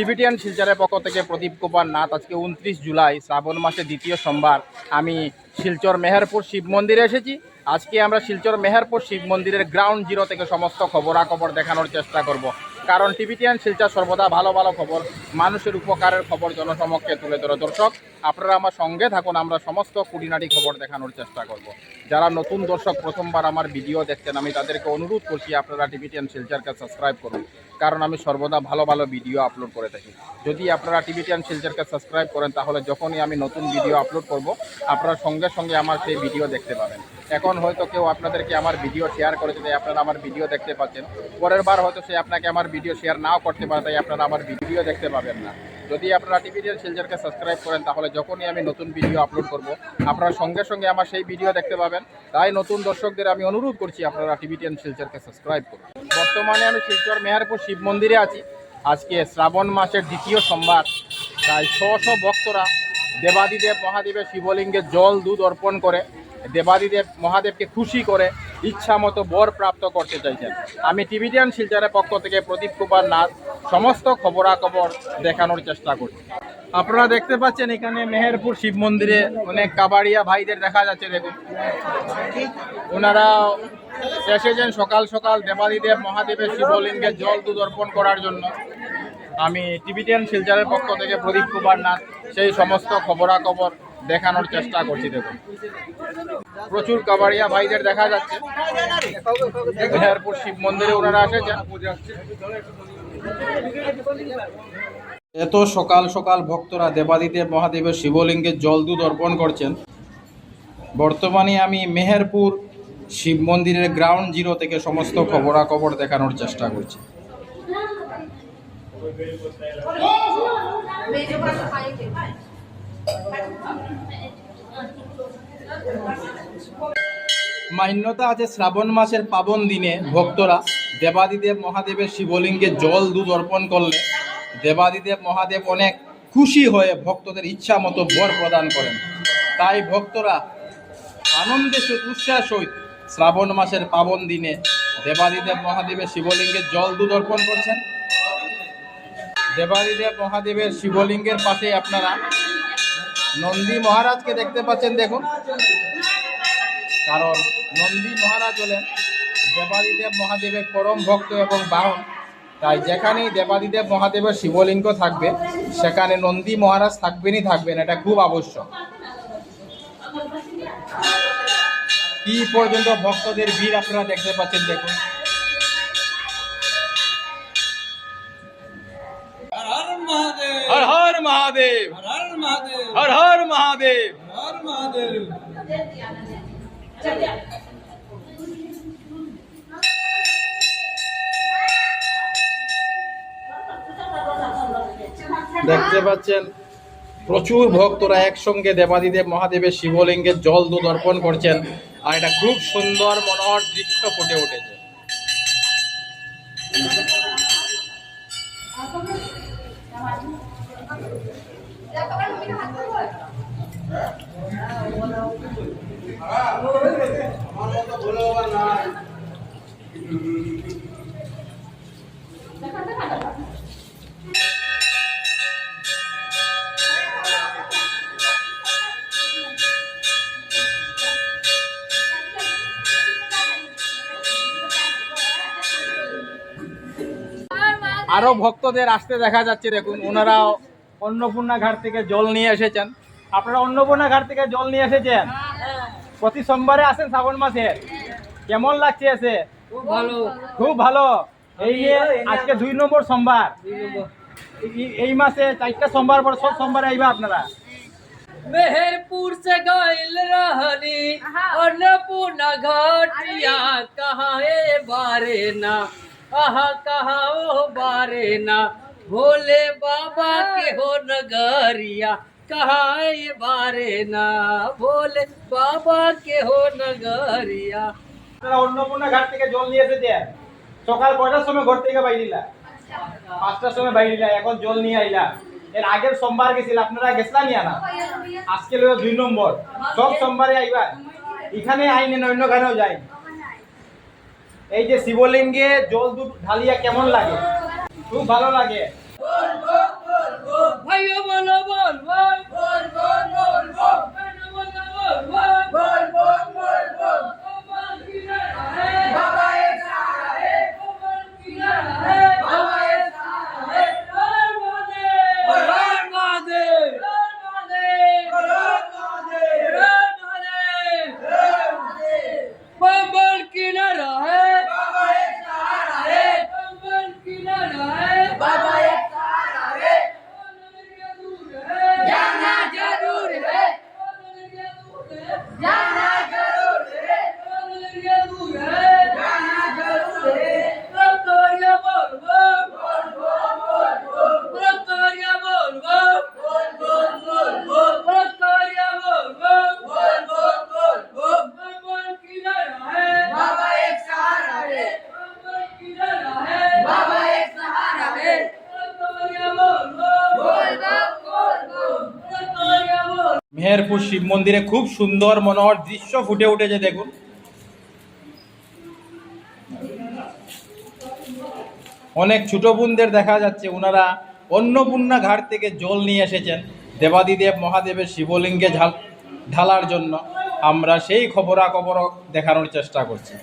Tibetan শিলচরের পক্ষ থেকে প্রদীপ কুমার নাথ, আজকে উনত্রিশ জুলাই, শ্রাবণ মাসের দ্বিতীয় সোমবার। আমি শিলচর মেহেরপুর শিব মন্দিরে এসেছি। আজকে আমরা শিলচর মেহেরপুর শিব মন্দিরের গ্রাউন্ড জিরো থেকে সমস্ত খবরাখবর দেখানোর চেষ্টা করব। কারণ টিবিটিয়ান শিলচর সর্বদা ভালো ভালো খবর, মানুষের উপকারের খবর জনসমক্ষে তুলে ধরে। দর্শক, আপনারা আমার সঙ্গে থাকুন, আমরা সমস্ত কুড়িনাটি খবর দেখানোর চেষ্টা করব। যারা নতুন দর্শক, প্রথমবার আমার ভিডিও দেখছেন, আমি তাদেরকে অনুরোধ করছি, আপনারা টিবিটিয়ান শিলচরকে সাবস্ক্রাইব করুন, কারণ আমি সর্বদা ভালো ভালো ভিডিও আপলোড করে থাকি। যদি আপনারা টিবিটিয়ান শিলচরকে সাবস্ক্রাইব করেন, তাহলে যখনই আমি নতুন ভিডিও আপলোড করব, আপনারা সঙ্গে সঙ্গে আমার সেই ভিডিও দেখতে পাবেন। এখন হয়তো কেউ আপনাদেরকে আমার ভিডিও শেয়ার করেছে আপনারা আমার ভিডিও দেখতে পাচ্ছেন, পরের বার হয়তো সে আপনাকে আমার ভিডিও শেয়ার নাও করতে পারে তাই আপনারা আমার ভিডিও দেখতে পাবেন না। যদি আপনারা টিভি টিভিডিয়ান শিলচরকে সাবস্ক্রাইব করেন, তাহলে যখনই আমি নতুন ভিডিও আপলোড করব, আপনারা সঙ্গে সঙ্গে আমার সেই ভিডিও দেখতে পাবেন। তাই নতুন দর্শকদের আমি অনুরোধ করছি, আপনারা টিভিডিয়ান শিলচরকে সাবস্ক্রাইব করুন। বর্তমানে আমি শিলচর মেহেরপুর শিব মন্দিরে আছি। আজকে শ্রাবণ মাসের দ্বিতীয় সোমবার। তাই ছ শ ভক্তরা দেবাদিদেব মহাদেবের শিবলিঙ্গে জল দুধ অর্পণ করে, দেবাদিদেব মহাদেবকে খুশি করে ইচ্ছা মতো বর প্রাপ্ত করতে চাইছেন। আমি টিভিডিয়ান শিলচরের পক্ষ থেকে প্রদীপ কুমার নাথ সমস্ত খবরাখবর দেখানোর চেষ্টা করছি আপনারা দেখতে পাচ্ছেন এখানে মেহেরপুর শিব মন্দিরে অনেক কাবাড়িয়া ভাইদের দেখা যাচ্ছে, দেখুন। ওনারা এসেছেন সকাল সকাল দেবাদিদেব মহাদেবের শিবলিঙ্গে জল দুধ অর্পণ করার জন্য। আমি টিভিটিয়ান শিলচরের পক্ষ থেকে প্রদীপ কুমার নাথ সেই সমস্ত খবরাখবর দেখানোর চেষ্টা করছি দেখুন। প্রচুর কাবাড়িয়া ভাইদের দেখা যাচ্ছে। মেহেরপুর শিব মন্দিরে ওনারা এসেছেন। এত সকাল সকাল ভক্তরা দেবাদিদেব মহাদেবের শিবলিঙ্গে জল দুধ অর্পণ করছেন। বর্তমানে আমি মেহেরপুর শিব মন্দিরের গ্রাউন্ড জিরো থেকে সমস্ত খবরাখবর দেখানোর চেষ্টা করছি। মান্যতা আছে শ্রাবণ মাসের পাবন দিনে ভক্তরা দেবাদিদেব মহাদেবের শিবলিঙ্গে জল দুধ অর্পণ করলে দেবাদিদেব মহাদেব অনেক খুশি হয়ে ভক্তদের ইচ্ছা মতো বর প্রদান করেন। তাই ভক্তরা আনন্দে উৎসাহ সহিত শ্রাবণ মাসের পাবন দিনে দেবাদিদেব মহাদেবের শিবলিঙ্গে জল দুধ অর্পণ করছেন। দেবাদিদেব মহাদেবের শিবলিঙ্গের পাশে আপনারা নন্দী মহারাজকে দেখতে পাচ্ছেন, দেখুন। কারণ নন্দী মহারাজ হলেন দেবাদিদেব মহাদেবের পরম ভক্ত এবং বাহন। তাই যেখানেই দেবাদিদেব মহাদেবের শিবলিঙ্গ থাকবে, সেখানে নন্দী মহারাজ থাকবেনই থাকবেন, এটা খুব আবশ্যক। কি পর্যন্ত ভক্তদের ভিড় আপনারা দেখতে পাচ্ছেন, দেখুন। हर महादेव হর হর মহাদেব দেখতে পাচ্ছেন প্রচুর ভক্তরা একসঙ্গে দেবাদিদেব মহাদেবের শিবলিঙ্গের জল দুধ অর্পণ করছেন আর এটা খুব সুন্দর মনোহর দৃশ্য ফুটে উঠেছে আরও ভক্তদের আসতে দেখা যাচ্ছে। দেখুন ওনারা অন্নপূর্ণা ঘাট থেকে জল নিয়ে এসেছেন। আপনারা অন্নপূর্ণা ঘাট থেকে জল নিয়ে এসেছেন প্রতি সোমবারে আসেন শ্রাবণ মাসে কেমন লাগছে এসে খুব ভালো খুব ভালো এই যে আজকে দুই নম্বর সোমবার এই- এই মাসে চারটা সোমবার পর সব সোমবারে আইবা আপনারা मेहरपुर से गइल रहनी अन्नपूर्णा घाटिया कहाँ ए बारे ना आहा कहाँ ओ बारे ना भोले बाबा के हो नगरिया কাহায় বারে না বলে বাবা কেহ নগরিয়া আপনারা অন্নপূর্ণা ঘাট থেকে জল নিয়ে এসে দেন। সকাল কয়টার সময় ঘর থেকে বাইরিলা? পাঁচটার সময় বাইরিলা, এখন জল নিয়ে আইলা। এর আগের সোমবার গেছিল, আপনারা গেছিলা নিয়া না? আজকে লইয়া দুই নম্বর। সব সোমবারে আইবা। এখানে আইনে অন্য ঘরেও যাই। এই যে শিবলিঙ্গে জল দুধ ঢালিয়া কেমন লাগে? খুব ভালো লাগে। Hay aman aman vay. Vay vay vay vay. Aman aman vay. Meherpur Shiva মন্দিরে খুব সুন্দর মনোহর দৃশ্য ফুটে উঠেছে, দেখুন। অনেক ছোট বোনদের দেখা যাচ্ছে ওনারা অন্নপূর্ণা ঘাট থেকে জল নিয়ে এসেছেন, দেবাদিদেব মহাদেবের শিবলিঙ্গে ঝাল ঢালার জন্য। আমরা সেই খবরাখবর দেখানোর চেষ্টা করছি।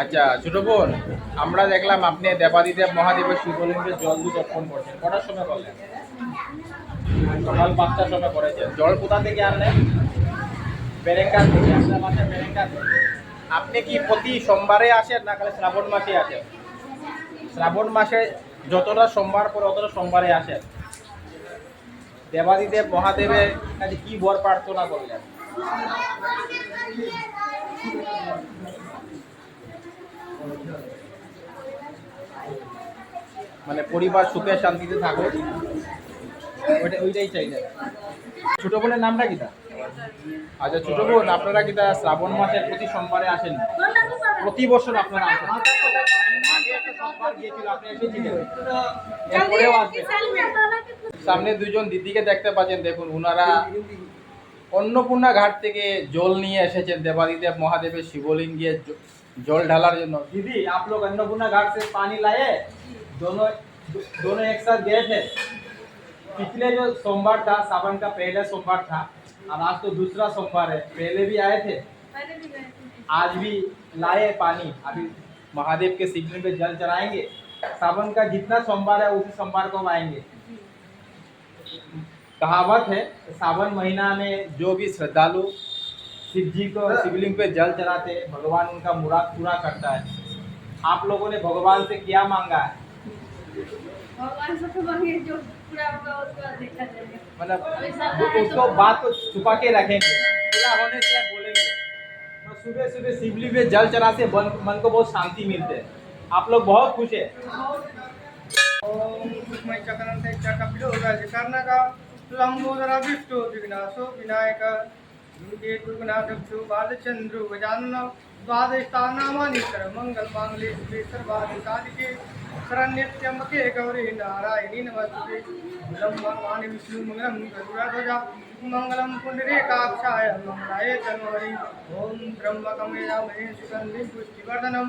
আচ্ছা ছোট বোন, আমরা দেখলাম আপনি দেবাদিদেব মহাদেবের শিবলিঙ্গে জল দুধ অর্পণ করছেন। কটার সময় করলেন? সকাল পাঁচটার সময় করেছেন। জল কোথা থেকে আনলেন? বেরেঙ্গার থেকে। বেরেঙ্গার আপনি কি প্রতি সোমবারে আসেন না খালি শ্রাবণ মাসে আসেন? শ্রাবণ মাসে যতটা সোমবার পরে অতটা সোমবারে আসেন। দেবাদিদেব মহাদেবের কাছে কি বর প্রার্থনা করলেন? মানে পরিবার সুখে শান্তিতে থাকো। ওইটা ওইটাই চাই ছোট বোনের নামটা কিটা আচ্ছা ছোট বোন, আপনারা কিটা শ্রাবণ মাসের প্রতি সোমবারে আসেন? প্রতি বছর আপনারা আসেন। সামনে দুজন দিদিকে দেখতে পাচ্ছেন। দেখুন, উনারা অন্নপূর্ণা ঘাট থেকে জল নিয়ে এসেছেন দেবাদিদেব মহাদেবের শিবলিঙ্গে জ- জল ঢালার জন্য दीदी आप लोग अन्नपूर्णा घाट से पानी लाए दोनों दोनों एक साथ गए थे पिछले जो सोमवार था सावन का पहला सोमवार था और आज तो दूसरा सोमवार है पहले भी आए थे आज भी लाए पानी अभी महादेव के शिवलिंग पे जल चढ़ाएंगे सावन का जितना सोमवार है उसी सोमवार को हम आएंगे कहावत है सावन महीना में जो भी श्रद्धालु शिव जी को शिवलिंग पे जल चढ़ाते हैं, भगवान उनका मुराद पूरा करता है। आप लोगों ने भगवान से क्या मांगा है? भगवान से तो मांगे जो पूरा होगा उसका देखा मतलब उसको बात को छुपा के रखेंगे। पूरा होने से बोलेंगे। तो सुबह सुबह शिवलिंग पे जल चढ़ा से मन, मन को बहुत शांति मिलते है। आप लोग बहुत खुश है लंबोदराभिष्टो विघ्नाशो विनायक, दुर्गे दुर्गनाथभ्यो बालचंद्रो गजानन द्वादशानामानितर मंगल मांगले श्री सर्वाधि शरण्यत्यम्बके, गौरी नारायणी नमस्ते। मंगलं भगवान विष्णु मंगलम गरुड़ध्वजा मंगलम पुंडरीकाक्षाय मंगलाय तन्महरि ओम ब्रह्म यजामहे सुगन्धिं पुष्टिवर्धनं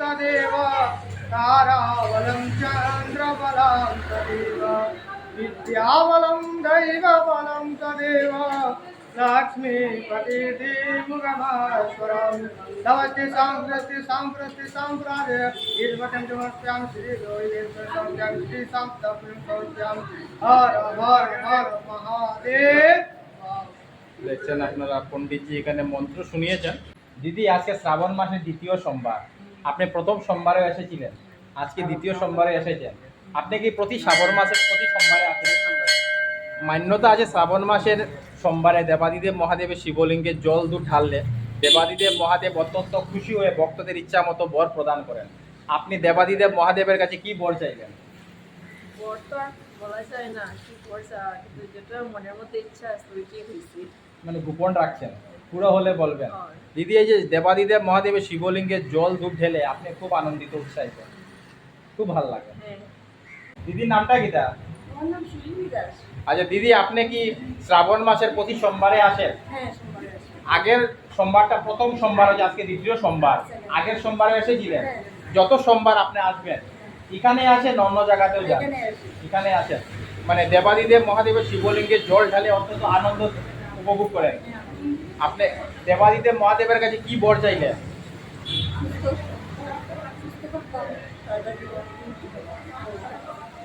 तदेव। तारावलं चन्द्रबलं तदेव विद्याबलं दैवबलं तदेव लक्ष्मीपतिदेवगमास्वरं नमस्ते साम्प्रस्ते साम्प्रस्ते साम्प्रादय ईर्वटं नमस्यां श्रीदेवैर्वटं श्री साम्प्रं सौस्यां हर हर हर महादेव দেখছেন আপনারা পণ্ডিতজি এখানে মন্ত্র শুনিয়েছেন দিদি আজকে শ্রাবণ মাসের দ্বিতীয় সোমবার আপনি প্রথম সোমবারে এসেছিলেন আজকে দ্বিতীয় সোমবারে এসেছেন। আপনি কি প্রতি শ্রাবণ মাসের প্রতি সোমবারে আসেন? মান্যতা আছে শ্রাবণ মাসের সোমবারে দেবাদিদেব মহাদেবের শিবলিঙ্গে জল দু ঢাললে দেবাদিদেব মহাদেব অত্যন্ত খুশি হয়ে ভক্তদের ইচ্ছা মতো বর প্রদান করেন। আপনি দেবাদিদেব মহাদেবের কাছে কি বর চাইলেন? মানে গোপন রাখছেন? পুরো হলে বলবেন। হ্যাঁ। দিদি এই যে দেবাদিদেব মহাদেবের শিবলিঙ্গের জল ধূপ ঢেলে আপনি খুব আনন্দিত উৎসাহিত। খুব ভালো লাগে। হ্যাঁ। দিদির নামটা কিটা আচ্ছা দিদি আপনি কি শ্রাবণ মাসের প্রতি সোমবারে আসেন? হ্যাঁ আগের সোমবারটা প্রথম সোমবার হচ্ছে আজকে দ্বিতীয় সোমবার। আগের সোমবারে এসেছিলেন। যত সোমবার আপনি আসবেন এখানে আসেন অন্য জায়গাতেও যান। এখানে আসি। আসেন। মানে দেবাদিদেব মহাদেবের শিবলিঙ্গের জল ঢালে অত্যন্ত আনন্দ উপভোগ করেন। আপনি দেবাদিদেব মহাদেবের কাছে কি বর চাইলেন?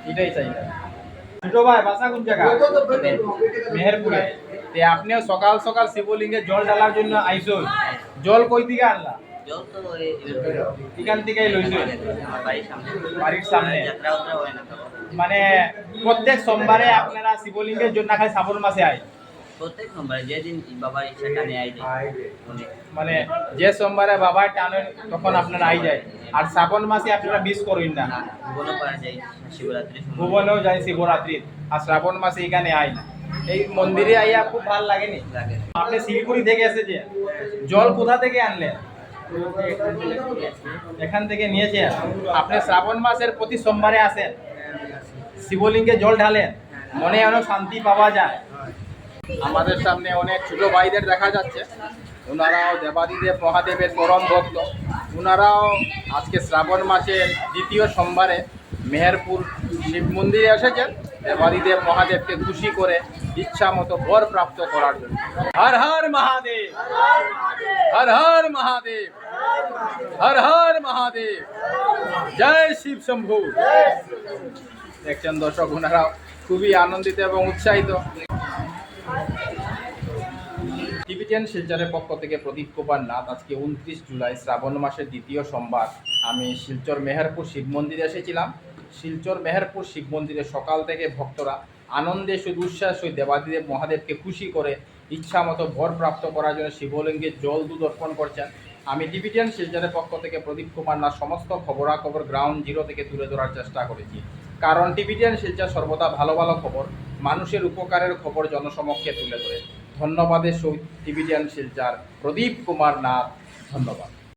এটাই চাইলেন। ছোট ভাই বাসা কোন জায়গা? মেহেরপুরে। তে আপনিও সকাল সকাল শিবলিঙ্গে জল ঢালার জন্য আইসো জল কই দিকে আনলা? এখান থেকেই লইছো। বাড়ির সামনে। মানে প্রত্যেক সোমবারে আপনারা শিবলিঙ্গের জন্য খালি শ্রাবণ মাসে আয়। প্রত্যেক সোমবারে যেদিন বাবার ইচ্ছাটা নেয় যায় মানে যে সোমবারে বাবার টানেন তখন আপনারা আই যায়। আর শ্রাবণ মাসে আপনারা মিস করবেন না। ভুবনও করা যায় শিবরাত্রি ভুবনেও যায় শিবরাত্রি। আর শ্রাবণ মাসে এখানে আয় না। এই মন্দিরে আইয়া খুব ভালো লাগেনি লাগে। আপনি শিলিগুড়ি থেকে এসেছেন জল কোথা থেকে আনলেন? এখান থেকে নিয়েছেন। আপনি শ্রাবণ মাসের প্রতি সোমবারে আসেন। শিবলিঙ্গে জল ঢালেন। মনে অনেক শান্তি পাওয়া যায়। আমাদের সামনে অনেক ছোট ভাইদের দেখা যাচ্ছে। ওনারাও দেবাদিদেব মহাদেবের পরম ভক্ত। ওনারাও আজকে শ্রাবণ মাসের দ্বিতীয় সোমবারে মেহেরপুর শিব মন্দিরে এসেছেন। দেবাদিদেব মহাদেবকে খুশি করে ইচ্ছা মতো বর প্রাপ্ত করার জন্য। হর হর মহাদেব। হর হর মহাদেব। হর হর মহাদেব। জয় শিব শম্ভু। দেখছেন দর্শক, ওনারাও খুবই আনন্দিত এবং উৎসাহিত। টিভিটেন শিলচরের পক্ষ থেকে প্রদীপ কুমার নাথ আজকে উনত্রিশ জুলাই শ্রাবণ মাসের দ্বিতীয় সোমবার। আমি শিলচর মেহেরপুর শিব মন্দিরে এসেছিলাম। শিলচর মেহেরপুর শিব মন্দিরে সকাল থেকে ভক্তরা আনন্দে উচ্ছ্বাস ওই দেবাদিদেব মহাদেবকে খুশি করে ইচ্ছা মতো ভর প্রাপ্ত করার জন্য শিবলিঙ্গে জল দুধ অর্পণ করছেন। আমি টিভিটেন শিলচরের পক্ষ থেকে প্রদীপ কুমার নাথ সমস্ত খবরাখবর গ্রাউন্ড জিরো থেকে তুলে ধরার চেষ্টা করেছি। কারণ টিভিটেন শিলচর সর্বদা ভালো ভালো খবর, মানুষের উপকারের খবর জনসমক্ষে তুলে ধরে। ধন্যবাদের সহিত টিভিটিয়ান শিলচার প্রদীপ কুমার নাথ ধন্যবাদ।